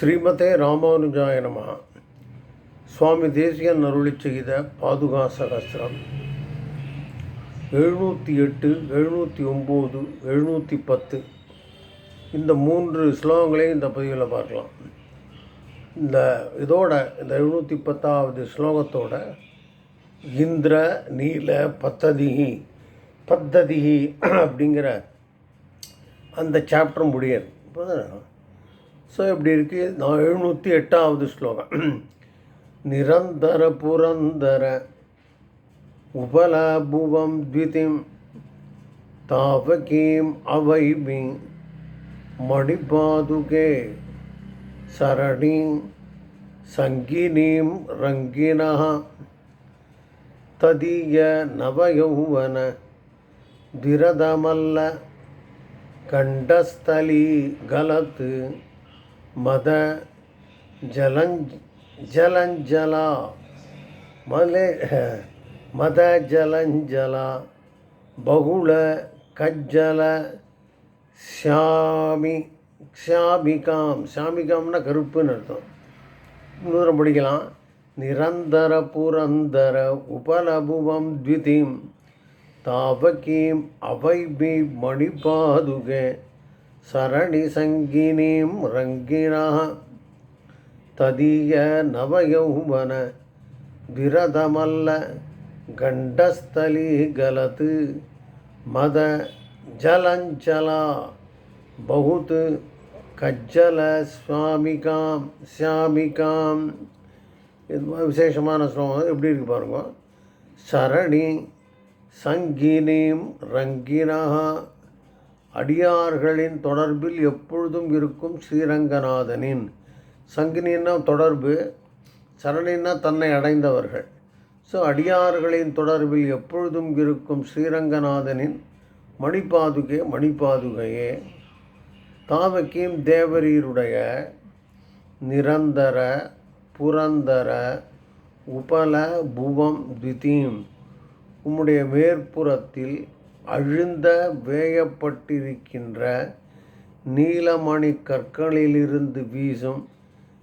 ஸ்ரீமதே ராமானுஜாய நம. சுவாமி தேசியன் அருளி செய்த பாதுகா சகசிரம் எழுநூற்றி எட்டு எழுநூற்றி ஒம்பது எழுநூற்றி பத்து இந்த மூன்று ஸ்லோகங்களையும் இந்த பதிவில் பார்க்கலாம். இந்த இதோட இந்த எழுநூற்றி பத்தாவது ஸ்லோகத்தோட இந்திர நீல பத்ததிகி பத்ததிகி அப்படிங்கிற அந்த சாப்டர் முடியாது ஸோ இப்படி இருக்கு? நான் எழுநூற்றி எட்டாவது ஸ்லோகம். நிரந்தர புரந்தர உபலபுவம் த்விதிம் தாவகீம் அவைமி மடிபாதுகே சரணீம் சங்கினீம் ரங்கினா ததிய நவயௌவன திரதமல்ல கண்டஸ்தலி கலத்து மத ஜலஞ்ச் ஜலஞ்சலா. மலே மத ஜலஞ்சலா. பகுள கஜ்ஜல ஷாமி ஷாமிகாம். ஷாமிகாம்னா கருப்புன்னு அர்த்தம். இன்னொரு படிக்கலாம். நிரந்தர புரந்தர உபலபுவம் த்விதிம். தாவகீம் அவைபி மணிபாதுகே. சரணிசங்கினீம் ரங்கினா ததிய நவயௌவன விரதமல்ல கண்டஸ்தலி கலத்து மத ஜலஞ்சலா பகுத் கஜ்ஜல சுவாமிகாம் ஷாமிகாம் இது விசேஷமான ஸ்லோகம் எப்படி இருக்கு பாருங்க. சரணி சங்கினீம் ரங்கினா அடியார்களின் தொடர்பில் எப்பொழுதும் இருக்கும் ஸ்ரீரங்கநாதனின். சங்கினின்னா தொடர்பு? சரணின்னா தன்னை அடைந்தவர்கள்? ஸோ அடியார்களின் தொடர்பில் எப்பொழுதும் இருக்கும் ஸ்ரீரங்கநாதனின் மணிப்பாதுகே மணிப்பாதுகையே தாவக்கியம் தேவரீருடைய நிரந்தர புரந்தர உபல புவம் த்விதீம் உம்முடைய மேற்புறத்தில் அழுந்த வேயப்பட்டிருக்கின்ற நீலமணி கற்களிலிருந்து வீசும்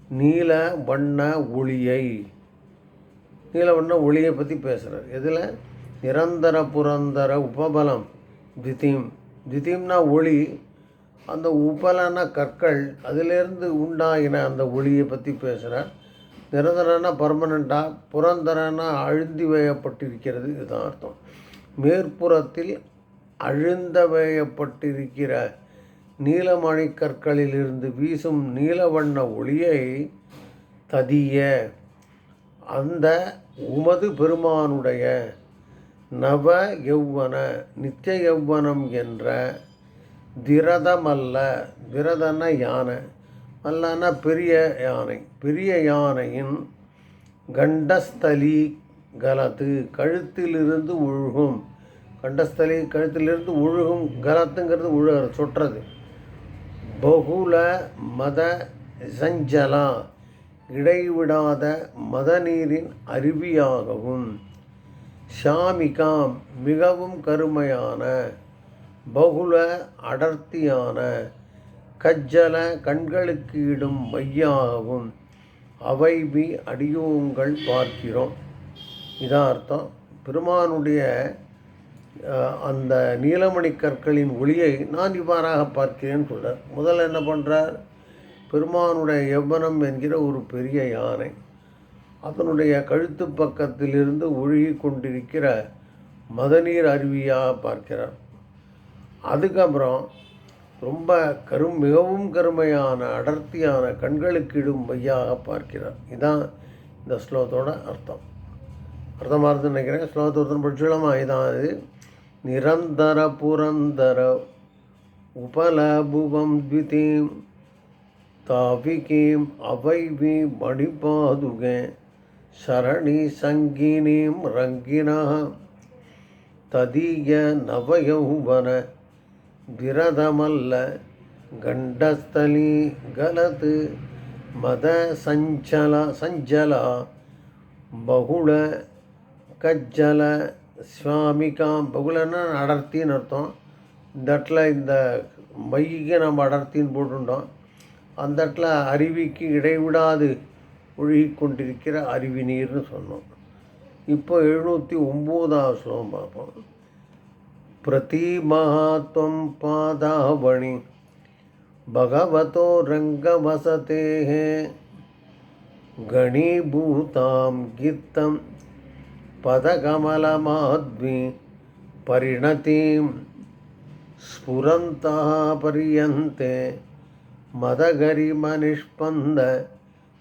நீல வண்ண ஒளியை. நீல வண்ண ஒளியை பற்றி பேசுகிறார் எதில்? நிரந்தர புரந்தர உபபலம் திதிம். திதீம்னா ஒளி. அந்த உபலன கற்கள் அதிலிருந்து உண்டாகின அந்த ஒளியை பற்றி பேசுகிறார் நிரந்தரனா பர்மனண்ட்டாக புரந்தரனா அழுந்தி வேயப்பட்டிருக்கிறது இதுதான் அர்த்தம். மேற்புறத்தில் அழுந்த வேயப்பட்டிருக்கிற நீலமணி கற்களிலிருந்து வீசும் நீலவண்ண ஒளியை ததிய அந்த உமது பெருமானுடைய நவ யௌவன நித்திய யௌவனம் என்ற திரதமல்ல திரதன யானை மல்லன பெரிய யானை பெரிய யானையின் கண்டஸ்தலி கலத்து கழுத்திலிருந்து ஒழுகும் கண்டஸ்தலி கழுத்திலிருந்து ஒழுகும் கலத்துங்கிறது ஒழுகிற சுற்றுறது பகுல மத சஞ்சலா இடைவிடாத மத நீரின் அருவியாகவும். ஷாமிகாம் மிகவும் கருமையான பகுல அடர்த்தியான கஜ்ஜல கண்களுக்கு இடும் மையாகவும். அவைவி அடியோங்கள் பார்க்கிறோம். இதான் அர்த்தம். பெருமானுடைய அந்த நீலமணி கற்களின் ஒளியை நான் இவ்வாறாக பார்க்கிறேன்னு சொல்கிறார் முதல்ல என்ன பண்ணுறார் பெருமானுடைய எவ்வனம் என்கிற ஒரு பெரிய யானை அதனுடைய கழுத்து பக்கத்திலிருந்து ஒழுகி கொண்டிருக்கிற மதநீர் அருவியாக பார்க்கிறார். அதுக்கப்புறம் ரொம்ப கரும் மிகவும் கருமையான அடர்த்தியான கண்களுக்கு இடும் மையாக பார்க்கிறார். இதுதான் இந்த ஸ்லோகத்தோட அர்த்தம். அர்த்தமாக நினைக்கிறேன். ஸ்லோகத்தை ஒருத்தன் படிச்சுடலாமா இதான் இது நிரந்தர புரந்தர உபலபுவம் த்விதீம் தாவிகீம் அவைவி மணிபாதுகே சரணி சங்கினீம் ரங்கினா ததீய நவயௌவன விரதமல்ல கண்டஸ்தலி கலத்து மத சஞ்சல சஞ்சலா பகுள கஜ்ஜல சுவாமிகாம் பகுலன்னா அடர்த்தின்னு அர்த்தம். இந்த இடத்துல இந்த மையிக்கு நம்ம அடர்த்தின்னு போட்டுட்டோம் அந்த இடத்துல அருவிக்கு இடைவிடாது ஒழுகி கொண்டிருக்கிற அருவி நீர்னு சொன்னோம். இப்போ எழுநூற்றி ஒம்போதாவது ஸ்லோகம் பார்ப்போம். பிரதி பிரதிமஹாத்வம் பாதாவணி பகவதோ ரங்கவசதே கணிபூதாம் கீத்தம் पदकमलमाध्वी परिणतिं स्फुरन्तः पर्यन्ते मदगरिमनिष्पन्द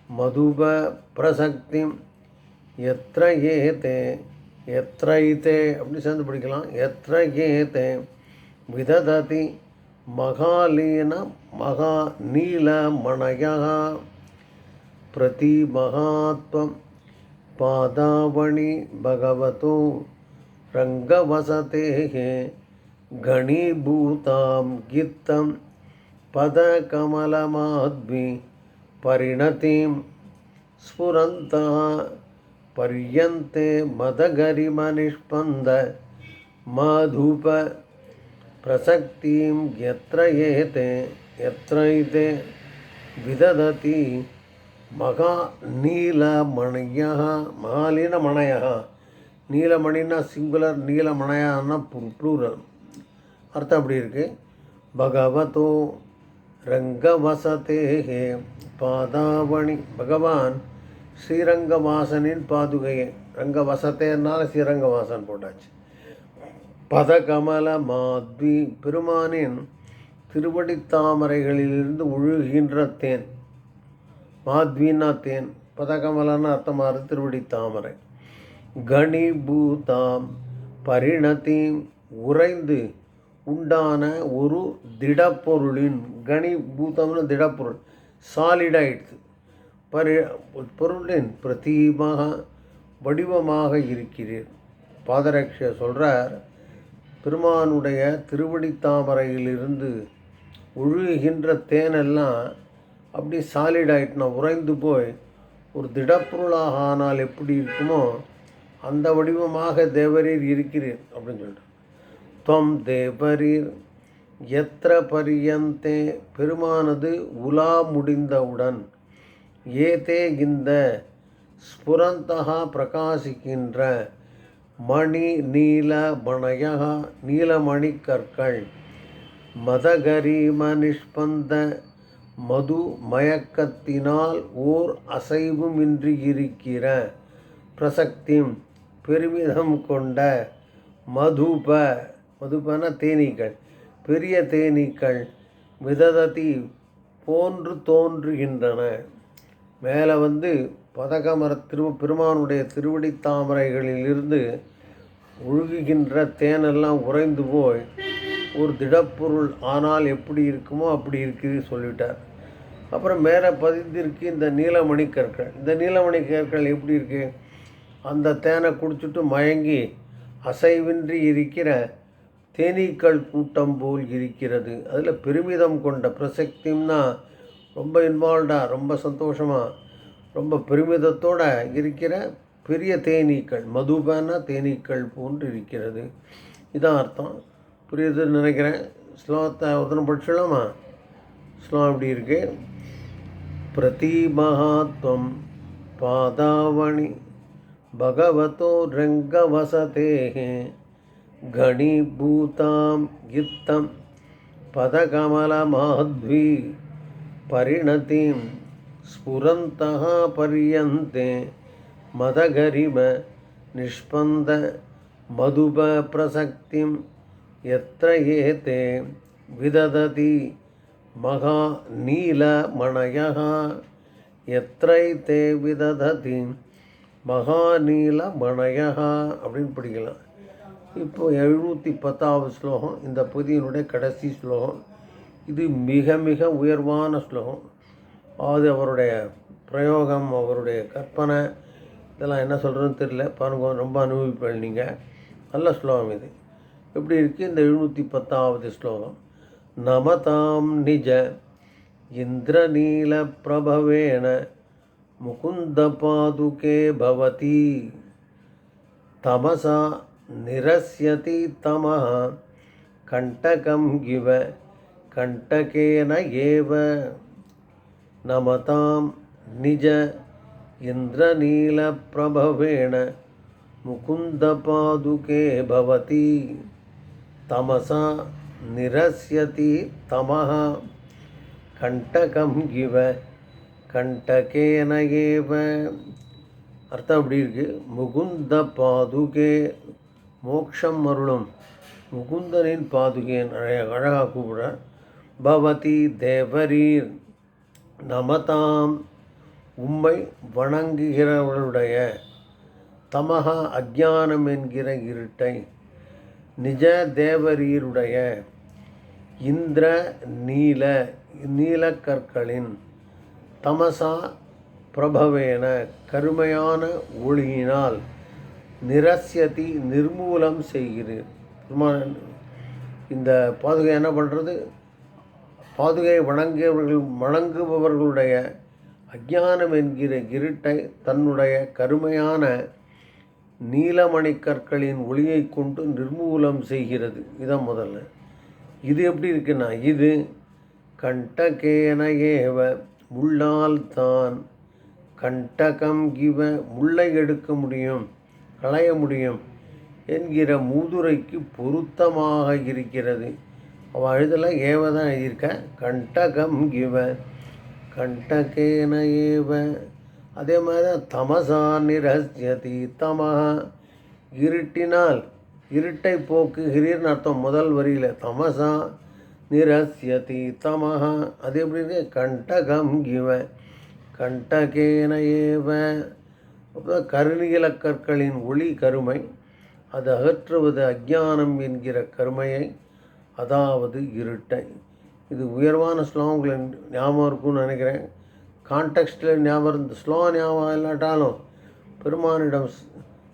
मधुपप्रसक्तिं यत्र ஏதே எத்ரைத்தே அப்படி சேர்ந்து படிக்கலாம் எத்ர ஏதே விதததி மகாலீன மகா நீலமணயா प्रतिमहात्वं पादावणि भगवतो रङ्गवसतेः घनीभूतां गित्तं पदकमलमाद्वि परिणतिं स्फुरन्तः पर्यन्ते मदगरिमनिष्पन्द माधूप प्रसक्तिं यत्र एते यत्र एते विदधति மகா நீலமணியா மகாலீனமணயா. நீலமணின்னா சிங்குலர் நீலமணயான்னா ப்ளூரல் அர்த்தம் அப்படி இருக்குது பகவதோ ரங்கவசதேகே பாதாவணி. பகவான் ஸ்ரீரங்கவாசனின் பாதுகையே. ரங்கவசத்தேனால ஸ்ரீரங்கவாசன் போட்டாச்சு. பதகமல மாத்வி பெருமானின் திருவடித்தாமரைகளிலிருந்து ஒழுகின்ற தேன். மாத்வீனா தேன் பதகமலன்னு அர்த்தமாறு திருவடி தாமரை. கணிபூதாம் பரிணதீம் உறைந்து உண்டான ஒரு திடப்பொருளின் கணிபூதம்னு திடப்பொருள் சாலிடாயிடுது பரி பொருளின் பிரதீமாக வடிவமாக இருக்கிறீர். பாதரக்ஷ சொல்கிறார் பெருமானுடைய திருவடி தாமரையிலிருந்து ஒழுகின்ற தேனெல்லாம் அப்படி சாலிட் ஆகிட்டுனா உறைந்து போய் ஒரு திடப்பொருளாக ஆனால் எப்படி இருக்குமோ அந்த வடிவமாக தேவரீர் இருக்கிறீர் அப்படின்னு சொல்லிட்டு துவம் தேவரீர் எத்திர பரியந்தே பெருமானது உலா முடிந்தவுடன் ஏதே இந்த ஸ்புரந்தகா பிரகாசிக்கின்ற மணி நீல மணயா நீலமணி கற்கள் மதகரீம நிஷ்பந்த மது மயக்கத்தினால் ஓர் அசைவுமின்றி இருக்கிற பிரசக்திம் பெருமிதம் கொண்ட மதுப மதுபன தேனீக்கள். பெரிய தேனீக்கள் விதததி போன்று தோன்றுகின்றன. மேலே வந்து பதகமர திரு பெருமானுடைய திருவடி தாமரைகளிலிருந்து ஒழுகுகின்ற தேனெல்லாம் உறைந்து போய் ஒரு திடப்பொருள் ஆனால் எப்படி இருக்குமோ அப்படி இருக்குது சொல்லிட்டார். அப்புறம் மேலே பதிந்திருக்கு இந்த நீலமணி கற்கள். இந்த நீலமணி கற்கள் எப்படி இருக்குது அந்த தேனை குடிச்சிட்டு மயங்கி அசைவின்றி இருக்கிற தேனீக்கள் கூட்டம் போல் இருக்கிறது. அதில் பெருமிதம் கொண்ட பிரசக்தின்னா ரொம்ப இன்வால்வ்டாக ரொம்ப சந்தோஷமாக ரொம்ப பெருமிதத்தோடு இருக்கிற பெரிய தேனீக்கள் மதுபான தேனீக்கள் போன்று இருக்கிறது. இதான் அர்த்தம். புரியுதுன்னு நினைக்கிறேன். ஸ்லோகத்தை ஒருத்தனை படிச்சிடலாமா? ஸ்லோகம் அப்படி இருக்குது प्रतीमहात्वं पादावणि भगवतो रङ्गवसतेः घणीभूतां गित्तं पदकमलमाध्वी परिणतिं स्फुरन्तः पर्यन्ते मदगरिम निष्पन्द मधुपप्रसक्तिं यत्र ये विदधति மகா நீல நீலமணயः எத்ரைத்தே விதததி மகாநீலமணயா அப்படின்னு பிடிக்கலாம். இப்போ எழுநூற்றி பத்தாவது ஸ்லோகம் இந்த புதியனுடைய கடைசி ஸ்லோகம். இது மிக மிக உயர்வான ஸ்லோகம். அது அவருடைய பிரயோகம் அவருடைய கற்பனை. இதெல்லாம் என்ன சொல்கிறதுன்னு தெரியல. பாருங்க ரொம்ப அனுபவிப்பேன் நீங்கள் நல்ல ஸ்லோகம் இது. எப்படி இருக்குது இந்த எழுநூற்றி பத்தாவது ஸ்லோகம். नमतां निज इन्द्रनीलप्रभवेण मुकुन्दपादुके भवती तमसा निरस्यति तमः कण्टकं इव कण्टकेन एव नमतां निज इन्द्रनीलप्रभवेण मुकुन्दपादुके भवति तमसा निरस्यति तमः கண்டகம் இவ கண்டகேன ஏவ அர்த்தம் அப்படி இருக்கு முகுந்த பாதுகே மோக்ஷம் அருளும் முகுந்தனின் பாதுகேன் அழகாக கூப்பிடுறார் பவதி தேவரீர் நமதாம் உம்மை வணங்குகிறவர்களுடைய தமகா அஜானம் என்கிற இருட்டை நிஜ தேவரீருடைய இந்திர நீல நீலக்கற்களின் தமசா பிரபவேன கருமையான ஒளியினால் நிரஸ்யதி நிர்மூலம் செய்கிறீர் இந்த பாதுகை என்ன பண்ணுறது பாதுகை வணங்கியவர்கள் வணங்குபவர்களுடைய அஜானம் என்கிற இருட்டை தன்னுடைய கருமையான நீலமணி கற்களின் ஒளியை கொண்டு நிர்மூலம் செய்கிறது. இதான் முதல்ல. இது எப்படி இருக்குன்னா இது கண்டகேன ஏவ முள்ளால் தான் கண்டகம் கிவ முள்ளை எடுக்க முடியும் களைய முடியும் என்கிற மூதுரைக்கு பொருத்தமாக இருக்கிறது. அவள் அழுதல ஏவ தான் எழுதியிருக்க. கண்டகம் கிவ கண்டகேன ஏவ அதே மாதிரி தான் தமசா நிரஸ்யதி தமஹா. இருட்டினால் இருட்டை போக்குகிறீர்னு அர்த்தம் முதல் வரியில். தமசா நிரஸ்யதி தமஹ. அது எப்படி இருக்கு? கண்டகம் இவ. கண்டகேன ஏவ. அப்புறம் கருநீல கற்களின் ஒளி கருமை. அது அகற்றுவது அஜானம் என்கிற கருமையை. அதாவது இருட்டை. இது உயர்வான ஸ்லோகங்கள் ஞாபகம் இருக்கும்னு நினைக்கிறேன். கான்டெக்ஸ்டில் ஞாபகம் இருந்து ஸ்லோ ஞாபகம் இல்லாட்டாலும் பெருமானிடம்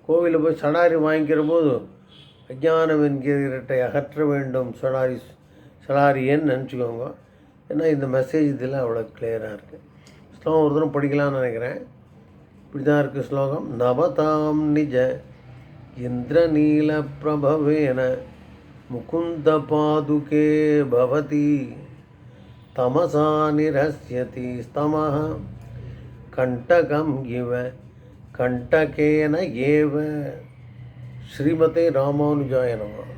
கோவிலில் போய் சடாரி வாங்கிக்கிற போது அஜானம் என்கிற இரட்டை அகற்ற வேண்டும் சடாரி சடாரியன்னு நினச்சிக்கோங்க. ஏன்னா இந்த மெசேஜ் இதில் அவ்வளோ கிளியராக இருக்குது ஸ்லோகம் ஒரு தூரம் படிக்கலாம்னு நினைக்கிறேன். இப்படி தான் இருக்குது ஸ்லோகம். நவதாம் நிஜ இந்திரநீல பிரபவேன முகுந்த பாதுகே பவதி. தமசா நிரஸ்யதி ஸ்தமः கண்டகம் இவ கண்டகேன ஏவ. ஸ்ரீமதே ராமானுஜாய நமः.